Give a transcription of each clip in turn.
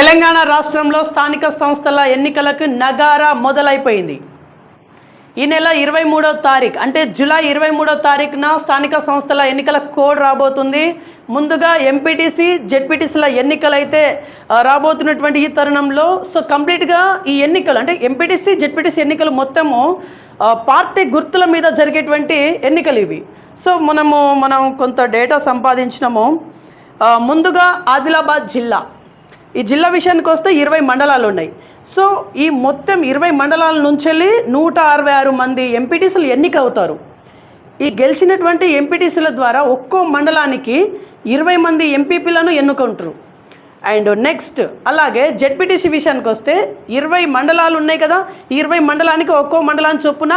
తెలంగాణ రాష్ట్రంలో స్థానిక సంస్థల ఎన్నికలకు నగారా మొదలైపోయింది. ఈ నెల ఇరవై మూడో తారీఖు అంటే జూలై ఇరవై మూడో తారీఖున స్థానిక సంస్థల ఎన్నికల కోడ్ రాబోతుంది. ముందుగా ఎంపీటీసీ జెడ్పీటీసీల ఎన్నికలు అయితే రాబోతున్నటువంటి ఈ తరుణంలో సో కంప్లీట్గా ఈ ఎన్నికలు అంటే ఎంపీటీసీ జెడ్పీటీసీ ఎన్నికలు మొత్తము పార్టీ గుర్తుల మీద జరిగేటువంటి ఎన్నికలు ఇవి. సో మనము మనం కొంత డేటా సంపాదించినాము. ముందుగా ఆదిలాబాద్ జిల్లా. ఈ జిల్లా విషయానికి వస్తే ఇరవై మండలాలు ఉన్నాయి. సో ఈ మొత్తం ఇరవై మండలాల నుంచి వెళ్ళి నూట అరవై ఆరు మంది ఎంపీటీసీలు ఎన్నిక అవుతారు. ఈ గెలిచినటువంటి ఎంపీటీసీల ద్వారా ఒక్కో మండలానికి ఇరవై మంది ఎంపీపీలను ఎన్నుకుంటారు. అండ్ నెక్స్ట్ అలాగే జెడ్పీటీసీ విషయానికి వస్తే ఇరవై మండలాలు ఉన్నాయి కదా ఇరవై మండలానికి ఒక్కో మండలాన్ని చొప్పున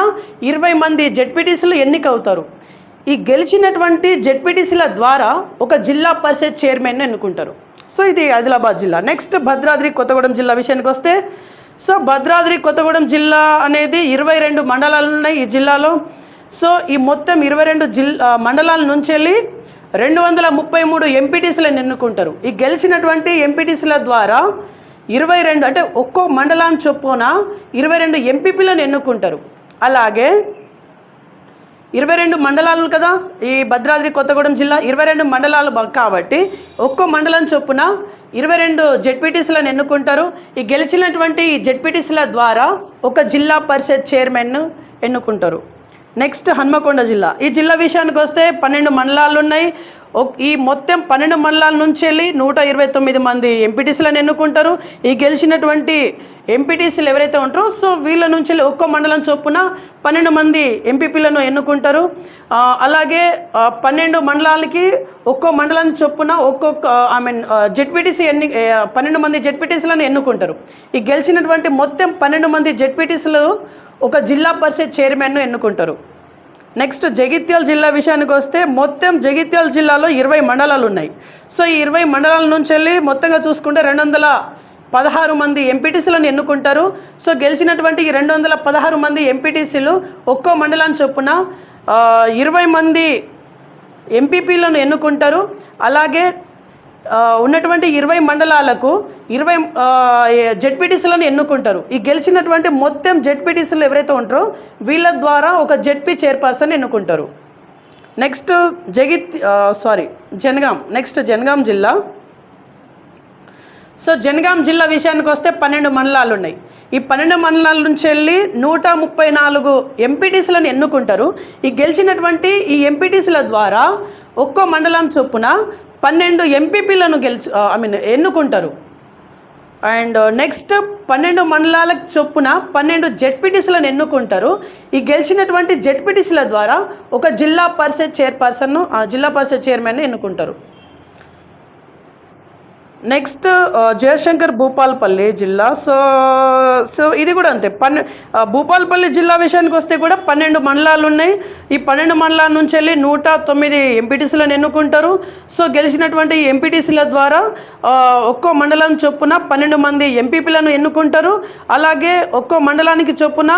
ఇరవై మంది జెడ్పీటీసీలు ఎన్నిక అవుతారు. ఈ గెలిచినటువంటి జెడ్పీటీసీల ద్వారా ఒక జిల్లా పరిషత్ చైర్మన్ ఎన్నుకుంటారు. సో ఇది ఆదిలాబాద్ జిల్లా. నెక్స్ట్ భద్రాద్రి కొత్తగూడెం జిల్లా విషయానికి వస్తే సో భద్రాద్రి కొత్తగూడెం జిల్లా అనేది ఇరవై రెండు మండలాలు ఉన్నాయి ఈ జిల్లాలో. సో ఈ మొత్తం ఇరవై రెండు జిల్లా మండలాల నుంచి వెళ్ళి రెండు వందల ముప్పై మూడు ఎంపీటీసీలను ఎన్నుకుంటారు. ఈ గెలిచినటువంటి ఎంపీటీసీల ద్వారా ఇరవై రెండు అంటే ఒక్కో మండలాన్ని చొప్పున ఇరవై రెండు ఎంపీపీలను ఎన్నుకుంటారు. అలాగే ఇరవై రెండు మండలాలు కదా? ఈ భద్రాద్రి కొత్తగూడెం జిల్లా ఇరవై రెండు మండలాలు కాబట్టి ఒక్కో మండలం చొప్పున ఇరవై రెండు జెడ్పీటీసీలను ఎన్నుకుంటారు. ఈ గెలిచినటువంటి ఈ జెడ్పీటీసీల ద్వారా ఒక జిల్లా పరిషత్ చైర్మన్ ఎన్నుకుంటారు. నెక్స్ట్ హన్మకొండ జిల్లా. ఈ జిల్లా విషయానికి వస్తే పన్నెండు మండలాలు ఉన్నాయి ఈ మొత్తం పన్నెండు మండలాల నుంచి వెళ్ళి నూట ఇరవై తొమ్మిది మంది ఎంపీటీసీలను ఎన్నుకుంటారు. ఈ గెలిచినటువంటి ఎంపీటీసీలు ఎవరైతే ఉంటారో సో వీళ్ళ నుంచి వెళ్ళి ఒక్కో మండలం చొప్పున పన్నెండు మంది ఎంపీపీలను ఎన్నుకుంటారు. అలాగే పన్నెండు మండలాలకి ఒక్కో మండలం చొప్పున ఒక్కొక్క ఐ మీన్ జెడ్పీటీసీ ఎన్ని పన్నెండు మంది జెడ్పీటీసీలను ఎన్నుకుంటారు. ఈ గెలిచినటువంటి మొత్తం పన్నెండు మంది జెడ్పీటీసీలు ఒక జిల్లా పరిషత్ చైర్మన్ను ఎన్నుకుంటారు. నెక్స్ట్ జగిత్యాల జిల్లా విషయానికి వస్తే మొత్తం జగిత్యాల జిల్లాలో ఇరవై మండలాలు ఉన్నాయి. సో ఈ ఇరవై మండలాల నుంచి వెళ్ళి మొత్తంగా చూసుకుంటే రెండు వందల పదహారు మంది ఎంపీటీసీలను ఎన్నుకుంటారు. సో గెలిచినటువంటి ఈ రెండు వందల పదహారు మంది ఎంపీటీసీలు ఒక్కో మండలాన్ని చొప్పున ఇరవై మంది ఎంపీపీలను ఎన్నుకుంటారు. అలాగే ఉన్నటువంటి ఇరవై మండలాలకు ఇరవై జెడ్పీటీసీలను ఎన్నుకుంటారు. ఈ గెలిచినటువంటి మొత్తం జెడ్పీటీసీలు ఎవరైతే ఉంటారో వీళ్ళ ద్వారా ఒక జెడ్పీ చైర్పర్సన్ ఎన్నుకుంటారు. నెక్స్ట్ జగిత్ సారీ జనగాం నెక్స్ట్ జనగాం జిల్లా. సో జనగాం జిల్లా విషయానికి వస్తే పన్నెండు మండలాలు ఉన్నాయి ఈ పన్నెండు మండలాల నుంచి వెళ్ళి నూట ముప్పై నాలుగు ఎంపీటీసీలను ఎన్నుకుంటారు. ఈ గెలిచినటువంటి ఈ ఎంపీటీసీల ద్వారా ఒక్కో మండలం చొప్పున పన్నెండు ఎంపీపీలను గెలిచి ఐ మీన్ ఎన్నుకుంటారు. అండ్ నెక్స్ట్ పన్నెండు మండలాలకు చొప్పున పన్నెండు జెడ్పీటీసీలను ఎన్నుకుంటారు. ఈ గెలిచినటువంటి జెడ్పీటీసీల ద్వారా ఒక జిల్లా పరిషత్ చైర్పర్సన్ను ఆ జిల్లా పరిషత్ చైర్మన్ ఎన్నుకుంటారు. నెక్స్ట్ జయశంకర్ భూపాల్పల్లి జిల్లా. సో సో ఇది కూడా అంతే. పన్నె భూపాల్పల్లి జిల్లా విషయానికి వస్తే కూడా పన్నెండు మండలాలు ఉన్నాయి. ఈ పన్నెండు మండలాల నుంచి వెళ్ళి నూట తొమ్మిది ఎంపీటీసీలను ఎన్నుకుంటారు. సో గెలిచినటువంటి ఎంపీటీసీల ద్వారా ఒక్కో మండలం చొప్పున పన్నెండు మంది ఎంపీపీలను ఎన్నుకుంటారు. అలాగే ఒక్కో మండలానికి చొప్పున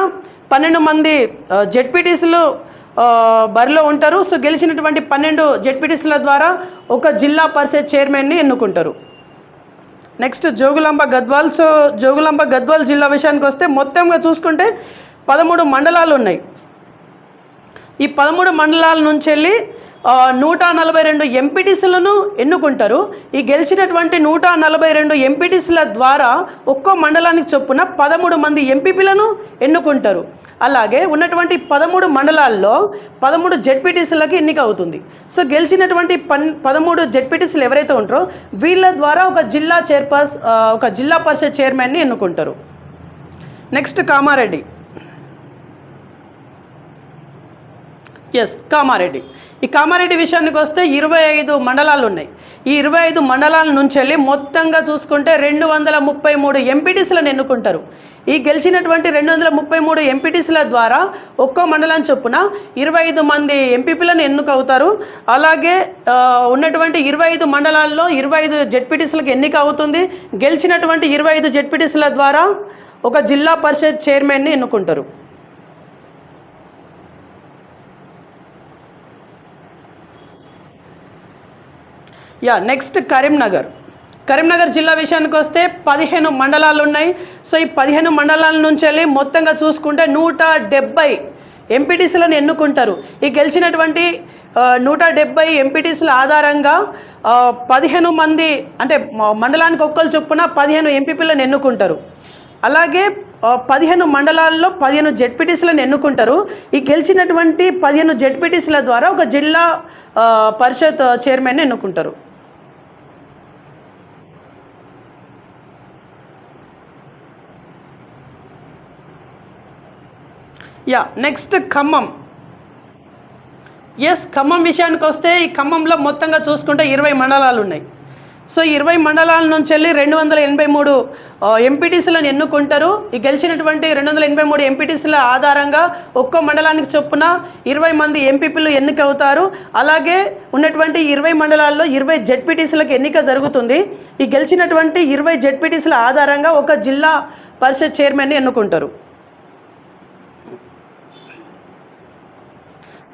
పన్నెండు మంది జెడ్పీటీసీలు బరిలో ఉంటారు. సో గెలిచినటువంటి పన్నెండు జెడ్పీటీసీల ద్వారా ఒక జిల్లా పరిషత్ చైర్మన్ని ఎన్నుకుంటారు. నెక్స్ట్ జోగులాంబ గద్వాల్. సో జోగులాంబ గద్వాల్ జిల్లా విషయానికి వస్తే మొత్తంగా చూసుకుంటే పదమూడు మండలాలు ఉన్నాయి. ఈ పదమూడు మండలాల నుంచి వెళ్ళి నూట నలభై రెండు ఎంపీటీసీలను ఎన్నుకుంటారు. ఈ గెలిచినటువంటి నూట నలభై రెండు ఎంపీటీసీల ద్వారా ఒక్కో మండలానికి చొప్పున పదమూడు మంది ఎంపీపీలను ఎన్నుకుంటారు. అలాగే ఉన్నటువంటి పదమూడు మండలాల్లో పదమూడు జెడ్పీటీసీలకి ఎన్నిక అవుతుంది. సో గెలిచినటువంటి పన్ పదమూడు జెడ్పీటీసీలు ఎవరైతే ఉంటారో వీళ్ళ ద్వారా ఒక జిల్లా చైర్పర్స్ ఒక జిల్లా పరిషత్ చైర్మన్ని ఎన్నుకుంటారు. నెక్స్ట్ కామారెడ్డి. ఎస్ కామారెడ్డి. ఈ కామారెడ్డి విషయానికి వస్తే ఇరవై ఐదు మండలాలు ఉన్నాయి ఈ ఇరవై ఐదు మండలాల నుంచి వెళ్ళి మొత్తంగా చూసుకుంటే రెండు వందల ముప్పై మూడు ఎంపీటీసీలను ఎన్నుకుంటారు. ఈ గెలిచినటువంటి రెండు వందల ముప్పై మూడు ఎంపీటీసీల ద్వారా ఒక్కో మండలం చొప్పున ఇరవై ఐదు మంది ఎంపీపీలను ఎన్నుకవుతారు అలాగే ఉన్నటువంటి ఇరవై ఐదు మండలాల్లో ఇరవై ఐదు జెడ్పీటీసీలకు ఎన్నిక అవుతుంది. గెలిచినటువంటి ఇరవై ఐదు జెడ్పీటీసీల ద్వారా ఒక జిల్లా పరిషత్ చైర్మన్ని ఎన్నుకుంటారు. Yeah next Karimnagar. కరీంనగర్ జిల్లా విషయానికి వస్తే పదిహేను మండలాలు ఉన్నాయి సో ఈ పదిహేను మండలాల నుంచి వెళ్ళి మొత్తంగా చూసుకుంటే నూట డెబ్బై ఎంపీటీసీలను ఎన్నుకుంటారు. ఈ గెలిచినటువంటి నూట డెబ్బై ఎంపీటీసీల ఆధారంగా పదిహేను మంది అంటే మండలానికి ఒక్కరు చొప్పున పదిహేను ఎంపీపీలను ఎన్నుకుంటారు. అలాగే పదిహేను మండలాల్లో పదిహేను జెడ్పీటీసీలను ఎన్నుకుంటారు. ఈ గెలిచినటువంటి పదిహేను జెడ్పీటీసీల ద్వారా ఒక జిల్లా పరిషత్ చైర్మన్ ఎన్నుకుంటారు. Yeah next Khammam. Yes Khammam విషయానికి వస్తే ఈ ఖమ్మంలో మొత్తంగా చూసుకుంటే ఇరవై మండలాలు ఉన్నాయి. సో ఇరవై మండలాల నుంచి వెళ్ళి రెండు వందల ఎనభై మూడు ఎంపీటీసీలను ఎన్నుకుంటారు. ఈ గెలిచినటువంటి రెండు వందల ఎనభై మూడు ఎంపీటీసీల ఆధారంగా ఒక్కో మండలానికి చొప్పున ఇరవై మంది ఎంపీపీలు ఎన్నికవుతారు అలాగే ఉన్నటువంటి ఇరవై మండలాల్లో ఇరవై జెడ్పీటీసీలకు ఎన్నిక జరుగుతుంది. ఈ గెలిచినటువంటి ఇరవై జెడ్పీటీసీల ఆధారంగా ఒక జిల్లా పరిషత్ చైర్మన్ని ఎన్నుకుంటారు.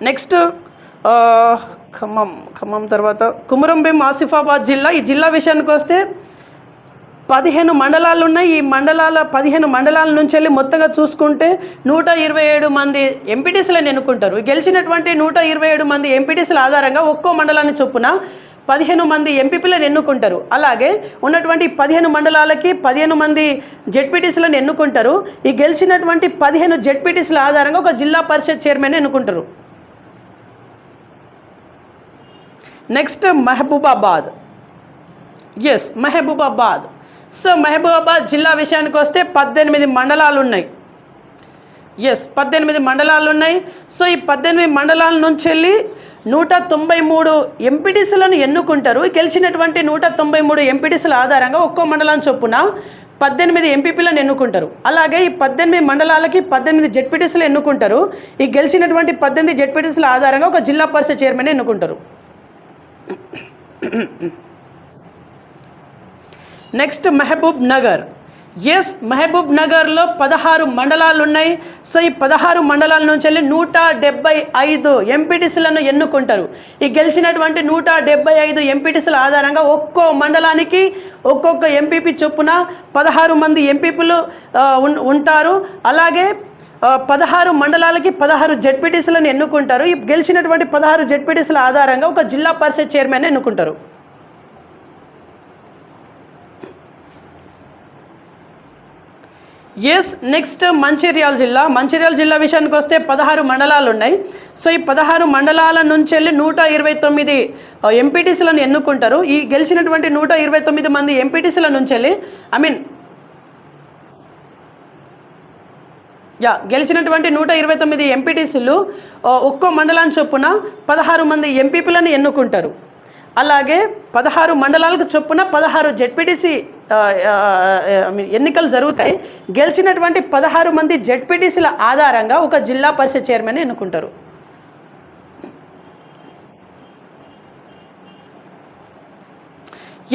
నెక్స్ట్ ఖమ్మం ఖమ్మం తర్వాత కుమురంభీం ఆసిఫాబాద్ జిల్లా. ఈ జిల్లా విషయానికి వస్తే పదిహేను మండలాలు ఉన్నాయి. ఈ మండలాల పదిహేను మండలాల నుంచి వెళ్ళి మొత్తంగా చూసుకుంటే నూట ఇరవై ఏడు మంది ఎంపీటీసీలను ఎన్నుకుంటారు. గెలిచినటువంటి నూట ఇరవై ఏడు మంది ఎంపీటీసీల ఆధారంగా ఒక్కో మండలాన్ని చొప్పున పదిహేను మంది ఎంపీపీలను ఎన్నుకుంటారు. అలాగే ఉన్నటువంటి పదిహేను మండలాలకి పదిహేను మంది జెడ్పీటీసీలను ఎన్నుకుంటారు. ఈ గెలిచినటువంటి పదిహేను జెడ్పీటీసీల ఆధారంగా ఒక జిల్లా పరిషత్ చైర్మన్ ఎన్నుకుంటారు. Next Mahabubabad. Yes Mahabubabad. So Mahabubabad జిల్లా విషయానికి వస్తే పద్దెనిమిది మండలాలు ఉన్నాయి ఎస్ పద్దెనిమిది మండలాలు ఉన్నాయి సో ఈ పద్దెనిమిది మండలాల నుంచి వెళ్ళి నూట తొంభై మూడు ఎంపీటీసీలను ఎన్నుకుంటారు. గెలిచినటువంటి నూట తొంభై మూడు ఎంపీటీసీల ఆధారంగా ఒక్కో మండలం చొప్పున పద్దెనిమిది ఎంపీపీలను ఎన్నుకుంటారు. అలాగే ఈ పద్దెనిమిది మండలాలకి పద్దెనిమిది జెడ్పీటీసీలు ఎన్నుకుంటారు. ఈ గెలిచినటువంటి పద్దెనిమిది జెడ్పీటీసీల ఆధారంగా ఒక జిల్లా పరిషత్ చైర్మన్ ఎన్నుకుంటారు. నెక్స్ట్ మహబూబ్ నగర్ ఎస్ మహబూబ్ నగర్లో పదహారు మండలాలు ఉన్నాయి సో ఈ పదహారు మండలాల నుంచి వెళ్ళి నూట డెబ్బై ఐదు ఎంపీటీసీలను ఎన్నుకుంటారు. ఈ గెలిచినటువంటి నూట డెబ్బై ఐదు ఎంపీటీసీల ఆధారంగా ఒక్కో మండలానికి ఒక్కొక్క ఎంపీపీ చొప్పున పదహారు మంది ఎంపీపీలు ఉంటారు. అలాగే పదహారు మండలాలకి పదహారు జెడ్పీటీసీలను ఎన్నుకుంటారు. ఈ గెలిచినటువంటి పదహారు జెడ్పీటీసీల ఆధారంగా ఒక జిల్లా పరిషత్ చైర్మన్ ఎన్నుకుంటారు. ఎస్ నెక్స్ట్ మంచిర్యాల జిల్లా. మంచిర్యాల జిల్లా విషయానికి వస్తే పదహారు మండలాలు ఉన్నాయి. సో ఈ పదహారు మండలాల నుంచి వెళ్ళి నూట ఇరవై తొమ్మిది ఎంపీటీసీలను ఎన్నుకుంటారు. ఈ గెలిచినటువంటి నూట ఇరవై తొమ్మిది మంది ఎంపీటీసీల నుంచి వెళ్ళి ఐ మీన్ యా గెలిచినటువంటి నూట ఇరవై తొమ్మిది ఎంపీటీసీలు ఒక్కో మండలాన్ని చొప్పున పదహారు మంది ఎంపీపీలను ఎన్నుకుంటారు. అలాగే పదహారు మండలాలకు చొప్పున పదహారు జెడ్పీటీసీ ఎన్నికలు జరుగుతాయి. గెలిచినటువంటి పదహారు మంది జెడ్పీటీసీల ఆధారంగా ఒక జిల్లా పరిషత్ చైర్మన్ ఎన్నుకుంటారు.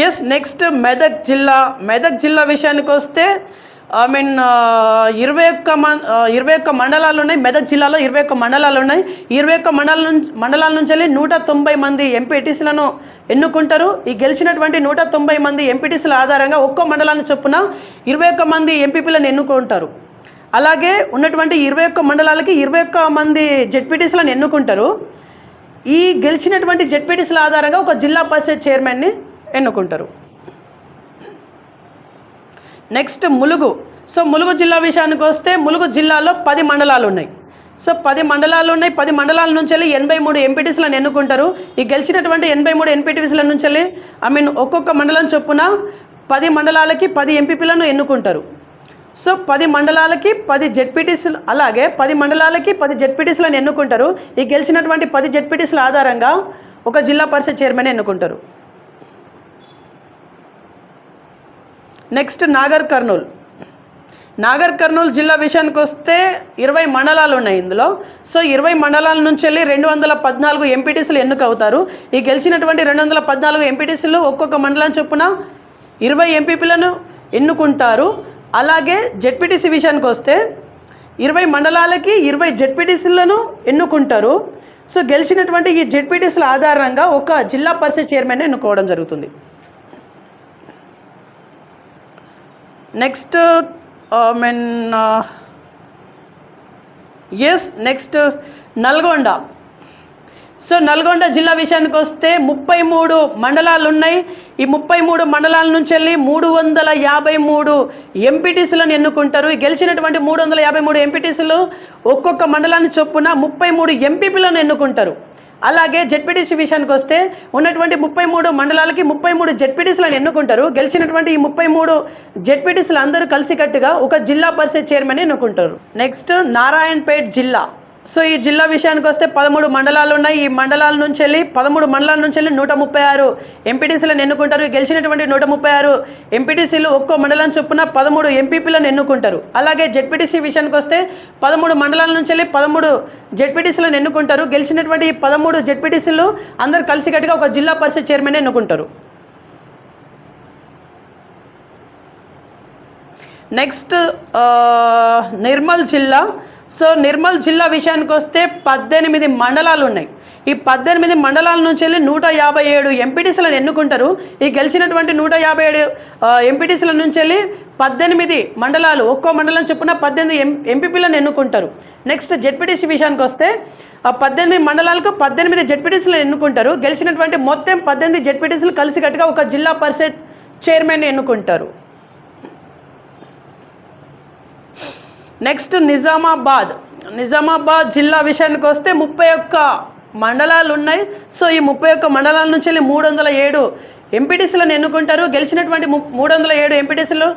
ఎస్ నెక్స్ట్ మెదక్ జిల్లా. మెదక్ జిల్లా విషయానికి వస్తే ఐ మీన్ uh, ఇరవై ఒక్క మం uh, ఇరవై ఒక్క మండలాలు ఉన్నాయి. మెదక్ జిల్లాలో ఇరవై ఒక్క మండలాలు ఉన్నాయి. ఇరవై ఒక్క మండల నుంచి మండలాల నుంచి వెళ్ళి నూట తొంభై మంది ఎంపీటీసీలను ఎన్నుకుంటారు. ఈ గెలిచినటువంటి నూట తొంభై మంది ఎంపీటీసీల ఆధారంగా ఒక్కో మండలాన్ని చొప్పున ఇరవై ఒక్క మంది ఎంపీపీలను ఎన్నుకుంటారు. అలాగే ఉన్నటువంటి ఇరవై ఒక్క మండలాలకి ఇరవై ఒక్క మంది జెడ్పీటీసీలను ఎన్నుకుంటారు. ఈ గెలిచినటువంటి జెడ్పీటీసీల ఆధారంగా ఒక జిల్లా పరిషత్ చైర్మన్ని ఎన్నుకుంటారు. నెక్స్ట్ ములుగు. సో ములుగు జిల్లా విషయానికి వస్తే ములుగు జిల్లాలో పది మండలాలు ఉన్నాయి సో పది మండలాలు ఉన్నాయి పది మండలాల నుంచి వెళ్ళి ఎనభై మూడు ఎంపీటీసీలను ఎన్నుకుంటారు. ఈ గెలిచినటువంటి ఎనభై మూడు ఎంపీటీసీల నుంచి వెళ్ళి ఐ మీన్ ఒక్కొక్క మండలం చొప్పున పది మండలాలకి పది ఎంపీపీలను ఎన్నుకుంటారు. సో పది మండలాలకి పది జెడ్పీటీసీలు అలాగే పది మండలాలకి పది జెడ్పీటీసీలను ఎన్నుకుంటారు. ఈ గెలిచినటువంటి పది జెడ్పీటీసీల ఆధారంగా ఒక జిల్లా పరిషత్ చైర్మన్ ఎన్నుకుంటారు. Next Nagarkurnool. Nagarkurnool జిల్లా విషయానికి వస్తే ఇరవై మండలాలు ఉన్నాయి ఇందులో. సో ఇరవై మండలాల నుంచి వెళ్ళి రెండు వందల పద్నాలుగు ఎంపీటీసీలు ఎన్నికవుతారు ఈ గెలిచినటువంటి రెండు వందల పద్నాలుగు ఎంపీటీసీలు ఒక్కొక్క మండలం చొప్పున ఇరవై ఎంపీపీలను ఎన్నుకుంటారు. అలాగే జెడ్పీటీసీ విషయానికి వస్తే ఇరవై మండలాలకి ఇరవై జెడ్పీటీసీలను ఎన్నుకుంటారు. సో గెలిచినటువంటి ఈ జెడ్పీటీసీల ఆధారంగా ఒక జిల్లా పరిషత్ చైర్మన్ ఎన్నుకోవడం జరుగుతుంది. Next mean yes next Nalgonda so Nalgonda జిల్లా విషయానికి వస్తే ముప్పై మూడు మండలాలు ఉన్నాయి ఈ ముప్పై మూడు మండలాల నుంచి వెళ్ళి మూడు వందల యాభై మూడు ఎంపీటీసీలను ఎన్నుకుంటారు. గెలిచినటువంటి మూడు వందల యాభై మూడు ఎంపీటీసీలు ఒక్కొక్క మండలాన్ని చొప్పున ముప్పై మూడు ఎంపీపీలను ఎన్నుకుంటారు. అలాగే జెడ్పీటీసీ విషయానికి వస్తే ఉన్నటువంటి ముప్పై మూడు మండలాలకి ముప్పై మూడు జెడ్పీటీసీలను ఎన్నుకుంటారు. గెలిచినటువంటి ఈ ముప్పై మూడు జెడ్పీటీసీలు అందరూ కలిసికట్టుగా ఒక జిల్లా పరిషత్ చైర్మన్ ఎన్నుకుంటారు. నెక్స్ట్ నారాయణపేట్ జిల్లా. సో ఈ జిల్లా విషయానికి వస్తే పదమూడు మండలాలు ఉన్నాయి. ఈ మండలాల నుంచి వెళ్ళి పదమూడు మండలాల నుంచి వెళ్ళి నూట ముప్పై ఆరు ఎంపీటీసీలను ఎన్నుకుంటారు. గెలిచినటువంటి నూట ముప్పై ఆరు ఎంపీటీసీలు ఒక్కో మండలం చొప్పున పదమూడు ఎంపీపీలను ఎన్నుకుంటారు. అలాగే జెడ్పీటీసీ విషయానికి వస్తే పదమూడు మండలాల నుంచి వెళ్ళి పదమూడు జెడ్పీటీసీలను ఎన్నుకుంటారు. గెలిచినటువంటి ఈ పదమూడు జెడ్పీటీసీలు అందరూ కలిసికట్టుగా ఒక జిల్లా పరిషత్ చైర్మన్ ఎన్నుకుంటారు. నెక్స్ట్ నిర్మల్ జిల్లా సో నిర్మల్ జిల్లా విషయానికి వస్తే పద్దెనిమిది మండలాలు ఉన్నాయి ఈ పద్దెనిమిది మండలాల నుంచి వెళ్ళి నూట యాభై ఏడు ఎంపీటీసీలను ఎన్నుకుంటారు. ఈ గెలిచినటువంటి నూట యాభై ఏడు ఎంపీటీసీల నుంచి వెళ్ళి పద్దెనిమిది మండలాలు ఒక్కో మండలం చొప్పున పద్దెనిమిది ఎం ఎంపీపీలను ఎన్నుకుంటారు. నెక్స్ట్ జెడ్పీటీసీ విషయానికి వస్తే ఆ పద్దెనిమిది మండలాలకు పద్దెనిమిది జెడ్పీటీసీలను ఎన్నుకుంటారు. గెలిచినటువంటి మొత్తం పద్దెనిమిది జెడ్పీటీసీలు కలిసికట్టుగా ఒక జిల్లా పరిషత్ చైర్మన్ ఎన్నుకుంటారు. నెక్స్ట్ నిజామాబాద్. నిజామాబాద్ జిల్లా విషయానికి వస్తే ముప్పై ఒక్క మండలాలు ఉన్నాయి. సో ఈ ముప్పై ఒక్క మండలాల నుంచి వెళ్ళి మూడు వందల ఏడు ఎంపీటీసీలను ఎన్నుకుంటారు. గెలిచినటువంటి ము మూడు వందల ఏడు ఎంపీటీసీలు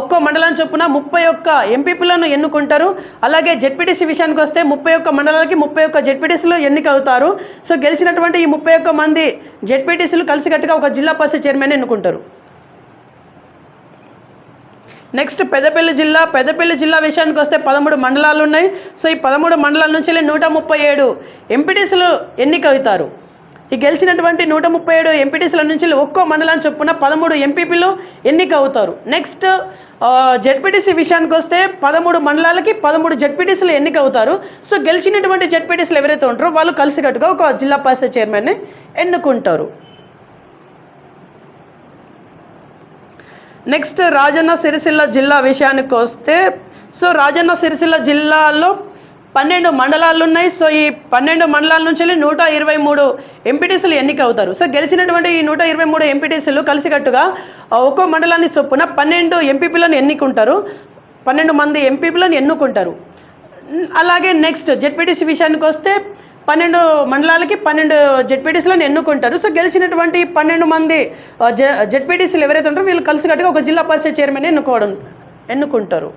ఒక్కో మండలం చొప్పున ముప్పై ఒక్క ఎంపీపీలను ఎన్నుకుంటారు. అలాగే జెడ్పీటీసీ విషయానికి వస్తే ముప్పై ఒక్క మండలాలకి ముప్పై ఒక్క జెడ్పీటీసీలు ఎన్నిక అవుతారు సో గెలిచినటువంటి ఈ ముప్పై ఒక్క మంది జెడ్పీటీసీలు కలిసికట్టుగా ఒక జిల్లా పరిషత్ చైర్మన్ ఎన్నుకుంటారు. నెక్స్ట్ పెద్దపల్లి జిల్లా పెద్దపల్లి జిల్లా విషయానికి వస్తే పదమూడు మండలాలు ఉన్నాయి సో ఈ పదమూడు మండలాల నుంచి వెళ్ళి నూట ముప్పై ఏడు ఎంపీటీసీలు ఎన్నిక అవుతారు ఈ గెలిచినటువంటి నూట ముప్పై ఏడు ఎంపీటీసీల నుంచి ఒక్కో మండలం చొప్పున పదమూడు ఎంపీపీలు ఎన్నిక అవుతారు నెక్స్ట్ జెడ్పీటీసీ విషయానికి వస్తే పదమూడు మండలాలకి పదమూడు జెడ్పీటీసీలు ఎన్నిక అవుతారు సో గెలిచినటువంటి జెడ్పీటీసీలు ఎవరైతే ఉంటారో వాళ్ళు కలిసికట్టుగా ఒక జిల్లా పరిషత్ చైర్మన్ని ఎన్నుకుంటారు. నెక్స్ట్ రాజన్న సిరిసిల్ల జిల్లా విషయానికి వస్తే సో రాజన్న సిరిసిల్ల జిల్లాలో పన్నెండు మండలాలు ఉన్నాయి సో ఈ పన్నెండు మండలాల నుంచి వెళ్ళి నూట ఇరవై మూడు ఎంపీటీసీలు ఎన్నిక అవుతారు. సో గెలిచినటువంటి ఈ నూట ఇరవై మూడు ఎంపీటీసీలు కలిసికట్టుగా ఒక్కో మండలాన్ని చొప్పున పన్నెండు ఎంపీపీలను ఎన్నుకుంటారు. పన్నెండు మంది ఎంపీపీలను ఎన్నుకుంటారు. అలాగే నెక్స్ట్ జెడ్పీటీసీ విషయానికి వస్తే పన్నెండు మండలాలకి పన్నెండు జెడ్పీటీసీలను ఎన్నుకుంటారు. సో గెలిచినటువంటి పన్నెండు మంది జె జెడ్పీటీసీలు ఎవరైతే ఉంటారో వీళ్ళు కలిసికట్టుగా ఒక జిల్లా పరిషత్ చైర్మన్ ఎన్నుకోవడం ఎన్నుకుంటారు.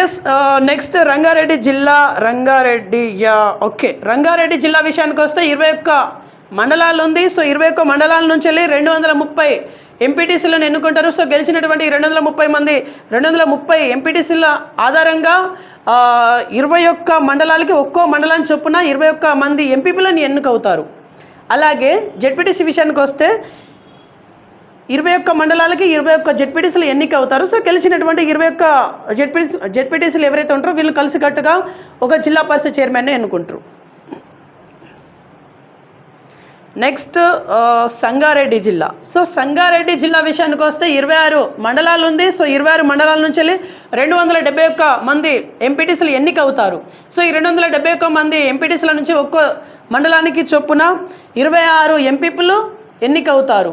ఎస్ నెక్స్ట్ రంగారెడ్డి జిల్లా రంగారెడ్డి యా ఓకే. రంగారెడ్డి జిల్లా విషయానికి వస్తే ఇరవై ఒక్క మండలాలు ఉంది. సో ఇరవై ఒక్క మండలాల నుంచి వెళ్ళి రెండు వందల ముప్పై ఎంపీటీసీలను ఎన్నుకుంటారు. సో గెలిచినటువంటి రెండు వందల ముప్పై మంది రెండు వందల ముప్పై ఎంపీటీసీల ఆధారంగా ఇరవై ఒక్క మండలాలకి ఒక్కో మండలాన్ని చొప్పున ఇరవై ఒక్క మంది ఎంపీపీలను ఎన్నుకవుతారు. అలాగే జెడ్పీటీసీ విషయానికి వస్తే ఇరవై ఒక్క మండలాలకి ఇరవై ఒక్క జెడ్పీటీసీలు ఎన్నిక అవుతారు సో గెలిచినటువంటి ఇరవై ఒక్క జెడ్పీటీ జెడ్పీటీసీలు ఎవరైతే ఉంటారో వీళ్ళు కలిసికట్టుగా ఒక జిల్లా పరిషత్ చైర్మన్ని ఎన్నుకుంటారు. నెక్స్ట్ సంగారెడ్డి జిల్లా. సో సంగారెడ్డి జిల్లా విషయానికి వస్తే ఇరవై ఆరు మండలాలు ఉంది. సో ఇరవై ఆరు మండలాల నుంచి వెళ్ళి రెండు వందల డెబ్బై ఒక్క మంది ఎంపీటీసీలు ఎన్నిక అవుతారు సో ఈ రెండు వందల డెబ్బై ఒక్క మంది ఎంపీటీసీల నుంచి ఒక్కో మండలానికి చొప్పున ఇరవై ఆరు ఎంపీపీలు ఎన్నికవుతారు.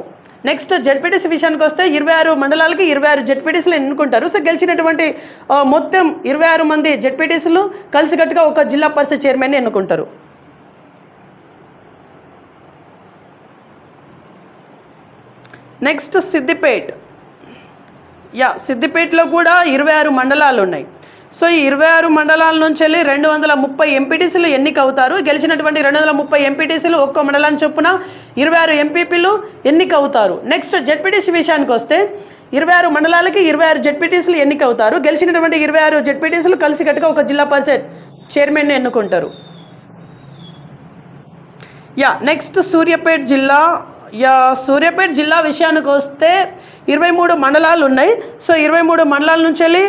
నెక్స్ట్ జడ్పీటీసీ విషయానికి వస్తే ఇరవై ఆరు మండలాలకి ఇరవై ఆరు జడ్పీటీసీలు ఎన్నుకుంటారు. సో గెలిచినటువంటి మొత్తం ఇరవై ఆరు మంది జడ్పీటీసీలు కలిసికట్టుగా ఒక జిల్లా పరిషత్ చైర్మన్ ఎన్నుకుంటారు. నెక్స్ట్ సిద్దిపేట్ యా సిద్దిపేటలో కూడా ఇరవై ఆరు మండలాలు ఉన్నాయి. సో ఈ ఇరవై ఆరు మండలాల నుంచి వెళ్ళి రెండు వందల ముప్పై ఎంపీటీసీలు ఎన్నిక అవుతారు. గెలిచినటువంటి రెండు వందల ముప్పై ఎంపీటీసీలు ఒక్కో మండలం చొప్పున ఇరవై ఆరు ఎంపీపీలు ఎన్నిక అవుతారు. నెక్స్ట్ జెడ్పీటీసీ విషయానికి వస్తే ఇరవై ఆరు మండలాలకి ఇరవై ఆరు జెడ్పీటీసీలు ఎన్నిక అవుతారు. గెలిచినటువంటి ఇరవై ఆరు జెడ్పీటీసీలు కలిసికట్టుగా ఒక జిల్లా పరిషత్ చైర్మన్ని ఎన్నుకుంటారు. యా నెక్స్ట్ సూర్యాపేట్ జిల్లా సూర్యాపేట జిల్లా విషయానికి వస్తే ఇరవై మూడు మండలాలు ఉన్నాయి. సో ఇరవై మూడు మండలాల నుంచి వెళ్ళి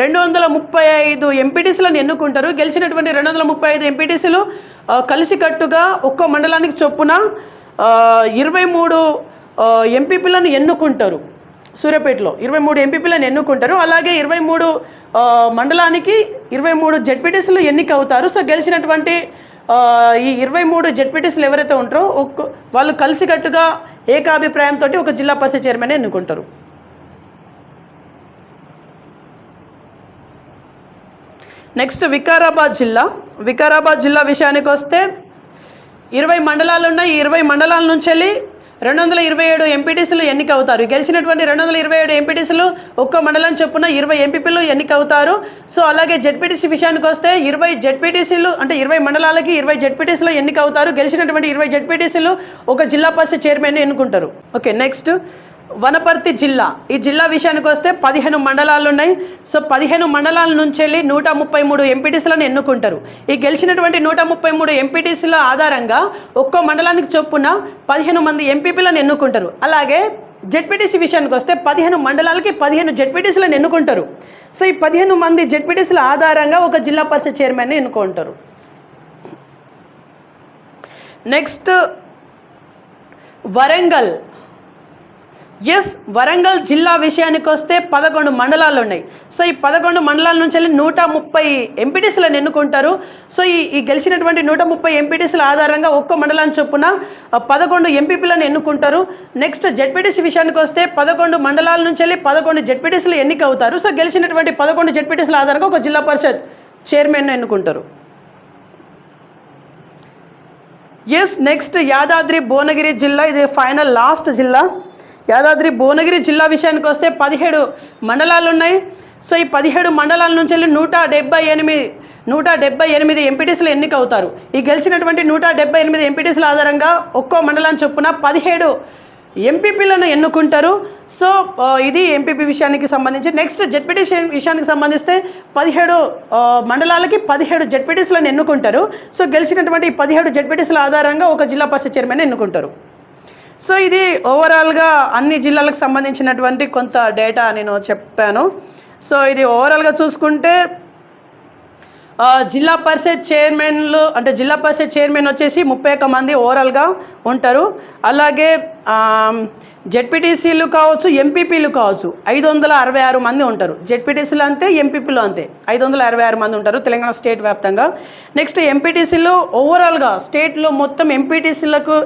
రెండు వందల ముప్పై ఐదు ఎంపీటీసీలను ఎన్నుకుంటారు. గెలిచినటువంటి రెండు వందల ముప్పై ఐదు ఎంపీటీసీలు కలిసికట్టుగా ఒక్కో మండలానికి చొప్పున ఇరవై మూడు ఎంపీపీలను ఎన్నుకుంటారు. సూర్యాపేటలో ఇరవై మూడు ఎంపీపీలను ఎన్నుకుంటారు. అలాగే ఇరవై మూడు మండలానికి ఇరవై మూడు జడ్పీటీసీలు ఎన్నిక అవుతారు సో గెలిచినటువంటి ఈ ఇరవై మూడు జడ్పీటీసీలు ఎవరైతే ఉంటారో ఒక్క వాళ్ళు కలిసికట్టుగా ఏకాభిప్రాయంతో ఒక జిల్లా పరిషత్ చైర్మన్ ఎన్నుకుంటారు. నెక్స్ట్ వికారాబాద్ జిల్లా. వికారాబాద్ జిల్లా విషయానికి వస్తే ఇరవై మండలాలు ఉన్నాయి. ఇరవై మండలాల నుంచి వెళ్ళి రెండు వందల ఇరవై ఏడు ఎంపీటీసీలు ఎన్నికవుతారు. గెలిచినటువంటి రెండు వందల ఇరవై ఏడు ఎంపీటీసీలు ఒక్కో మండలం చొప్పున ఇరవై ఎంపీపీలు ఎన్నిక అవుతారు సో అలాగే జెడ్పీటీసీ విషయానికి వస్తే ఇరవై జెడ్పీటీసీలు అంటే ఇరవై మండలాలకి ఇరవై జెడ్పీటీసీలు ఎన్నికవుతారు. గెలిచినటువంటి ఇరవై జెడ్పీటీసీలు ఒక జిల్లా పరిషత్ చైర్మన్ ఎన్నుకుంటారు. Okay next. వనపర్తి జిల్లా. ఈ జిల్లా విషయానికి వస్తే పదిహేను మండలాలు ఉన్నాయి సో పదిహేను మండలాల నుంచి వెళ్ళి నూట ముప్పై మూడు ఎంపీటీసీలను ఎన్నుకుంటారు. ఈ గెలిచినటువంటి నూట ముప్పై మూడు ఎంపీటీసీల ఆధారంగా ఒక్కో మండలానికి చొప్పున పదిహేను మంది ఎంపీపీలను ఎన్నుకుంటారు. అలాగే జెడ్పీటీసీ విషయానికి వస్తే పదిహేను మండలాలకి పదిహేను జెడ్పీటీసీలను ఎన్నుకుంటారు. సో ఈ పదిహేను మంది జెడ్పీటీసీల ఆధారంగా ఒక జిల్లా పరిషత్ చైర్మన్ని ఎన్నుకుంటారు. నెక్స్ట్ వరంగల్. ఎస్ వరంగల్ జిల్లా విషయానికి వస్తే పదకొండు మండలాలు ఉన్నాయి సో ఈ పదకొండు మండలాల నుంచి వెళ్ళి నూట ముప్పై ఎంపీటీసీలను ఎన్నుకుంటారు. సో ఈ ఈ గెలిచినటువంటి నూట ముప్పై ఎంపీటీసీల ఆధారంగా ఒక్కో మండలాన్ని చొప్పున పదకొండు ఎంపీపీలను ఎన్నుకుంటారు. నెక్స్ట్ జెడ్పీటీసీ విషయానికి వస్తే పదకొండు మండలాల నుంచి వెళ్ళి పదకొండు జెడ్పీటీసీలు ఎన్నిక అవుతారు సో గెలిచినటువంటి పదకొండు జెడ్పీటీసీల ఆధారంగా ఒక జిల్లా పరిషత్ చైర్మన్ ఎన్నుకుంటారు. ఎస్ నెక్స్ట్ యాదాద్రి భువనగిరి జిల్లా ఇది ఫైనల్ లాస్ట్ జిల్లా. యాదాద్రి భువనగిరి జిల్లా విషయానికి వస్తే పదిహేడు మండలాలు ఉన్నాయి సో ఈ పదిహేడు మండలాల నుంచి వెళ్ళి నూట డెబ్బై ఎనిమిది నూట డెబ్బై ఎనిమిది ఎంపీటీసీలు ఎన్నిక అవుతారు ఈ గెలిచినటువంటి నూట డెబ్బై ఎనిమిది ఎంపీటీసీల ఆధారంగా ఒక్కో మండలం చొప్పున పదిహేడు ఎంపీపీలను ఎన్నుకుంటారు. సో ఇది ఎంపీపీ విషయానికి సంబంధించి. నెక్స్ట్ జెడ్పీటీ విషయానికి సంబంధిస్తే పదిహేడు మండలాలకి పదిహేడు జెడ్పీటీసీలను ఎన్నుకుంటారు. సో గెలిచినటువంటి ఈ పదిహేడు జెడ్పీటీసీల ఆధారంగా ఒక జిల్లా పరిషత్ చైర్మన్ ఎన్నుకుంటారు. సో ఇది ఓవరాల్గా అన్ని జిల్లాలకు సంబంధించినటువంటి కొంత డేటా నేను చెప్పాను. సో ఇది ఓవరాల్గా చూసుకుంటే జిల్లా పరిషత్ చైర్మన్లు అంటే జిల్లా పరిషత్ చైర్మన్ వచ్చేసి ముప్పై ఒక్క మంది ఓవరాల్గా ఉంటారు. అలాగే జెడ్పీటీసీలు కావచ్చు ఎంపీపీలు కావచ్చు ఐదు వందల అరవై ఆరు మంది ఉంటారు. జెడ్పీటీసీలు అంతే ఎంపీపీలు అంతే. ఐదు వందల అరవై ఆరు మంది ఉంటారు తెలంగాణ స్టేట్ వ్యాప్తంగా. నెక్స్ట్ ఎంపీటీసీలు ఓవరాల్గా స్టేట్లో మొత్తం ఎంపీటీసీలకు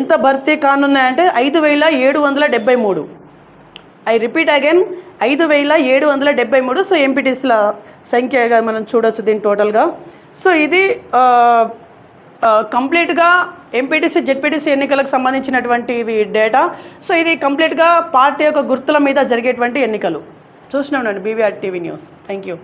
ఎంత భర్తీ కానున్నాయంటే ఐదు వేల ఏడు వందల డెబ్బై మూడు. ఐ రిపీట్ అగైన్ ఐదు వేల ఏడు వందల డెబ్బై మూడు. సో ఎంపీటీసీల సంఖ్యగా మనం చూడొచ్చు దీని టోటల్గా సో ఇది కంప్లీట్గా ఎంపీటీసీ జెడ్పీటీసీ ఎన్నికలకు సంబంధించినటువంటి ఇవి డేటా సో ఇది కంప్లీట్గా పార్టీ యొక్క గుర్తుల మీద జరిగేటువంటి ఎన్నికలు. చూసినాం BVR TV news thank you